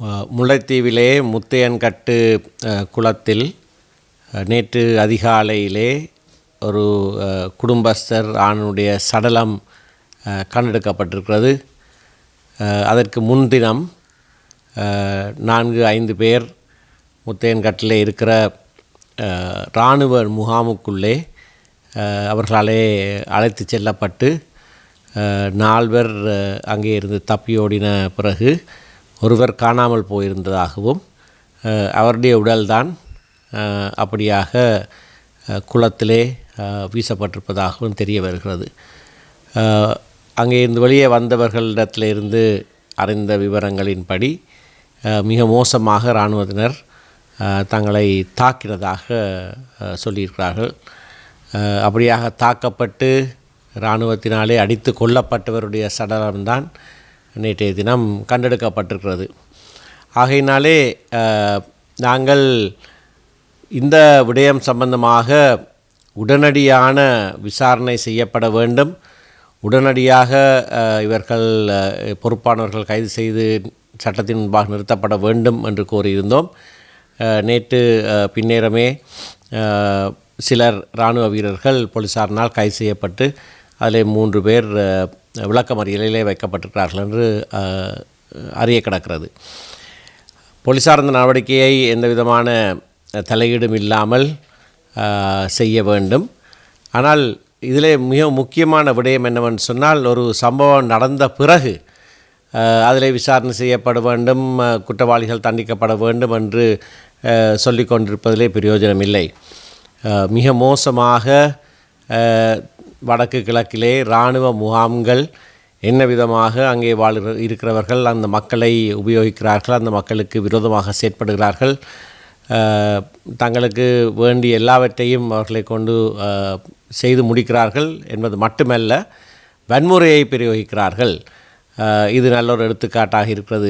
முல்லைத்தீவிலே முத்தையன்கட்டு குளத்தில் நேற்று அதிகாலையிலே ஒரு குடும்பஸ்தர் ஆணுடைய சடலம் கண்டெடுக்கப்பட்டிருக்கிறது. அதற்கு முன்தினம் நான்கு ஐந்து பேர் முத்தையன்கட்டில் இருக்கிற இராணுவ முகாமுக்குள்ளே அவர்களாலே அழைத்து செல்லப்பட்டு நால்வர் அங்கே இருந்து தப்பியோடின பிறகு ஒருவர் காணாமல் போயிருந்ததாகவும் அவருடைய உடல்தான் அப்படியாக குளத்திலே வீசப்பட்டிருப்பதாகவும் தெரிய வருகிறது. அங்கே இருந்து வெளியே வந்தவர்களிடத்திலிருந்து அறிந்த விவரங்களின்படி மிக மோசமாக இராணுவத்தினர் தங்களை தாக்கினதாக சொல்லியிருக்கிறார்கள். அப்படியாக தாக்கப்பட்டு இராணுவத்தினாலே அடித்து கொல்லப்பட்டவருடைய சடலம்தான் நேற்றைய தினம் கண்டெடுக்கப்பட்டிருக்கிறது. ஆகையினாலே நாங்கள் இந்த விடயம் சம்பந்தமாக உடனடியான விசாரணை செய்யப்பட வேண்டும். உடனடியாக இவர்கள் பொறுப்பானவர்கள் கைது செய்து சட்டத்தின் முன்பாக நிறுத்தப்பட வேண்டும் என்று கோரியிருந்தோம் நேற்று பின்னேறமே பின்னேரமே சிலர் இராணுவ வீரர்கள் போலீசாரினால் கைது செய்யப்பட்டு அதில் மூன்று பேர் விளக்கமறியலிலே வைக்கப்பட்டிருக்கிறார்கள் என்று அறிய கிடக்கிறது. போலீசார் அந்த நடவடிக்கையை எந்த விதமான தலையீடும் இல்லாமல் செய்ய வேண்டும். ஆனால் இதிலே மிக முக்கியமான விடயம் என்னவென்று சொன்னால் ஒரு சம்பவம் நடந்த பிறகு அதில் விசாரணை செய்யப்பட வேண்டும் குற்றவாளிகள் தண்டிக்கப்பட வேண்டும் என்று சொல்லிக்கொண்டிருப்பதிலே கொண்டிருப்பதிலே பிரயோஜனம் இல்லை மிக மோசமாக வடக்கு கிழக்கிலே இராணுவ முகாம்கள் என்ன விதமாக அங்கே வாழ்கிற இருக்கிறவர்கள் அந்த மக்களை உபயோகிக்கிறார்கள் அந்த மக்களுக்கு விரோதமாக செயற்படுகிறார்கள் தங்களுக்கு வேண்டிய எல்லாவற்றையும் அவர்களை கொண்டு செய்து முடிக்கிறார்கள் என்பது மட்டுமல்ல வன்முறையை பிரயோகிக்கிறார்கள். இது நல்ல ஒரு எடுத்துக்காட்டாக இருக்கிறது.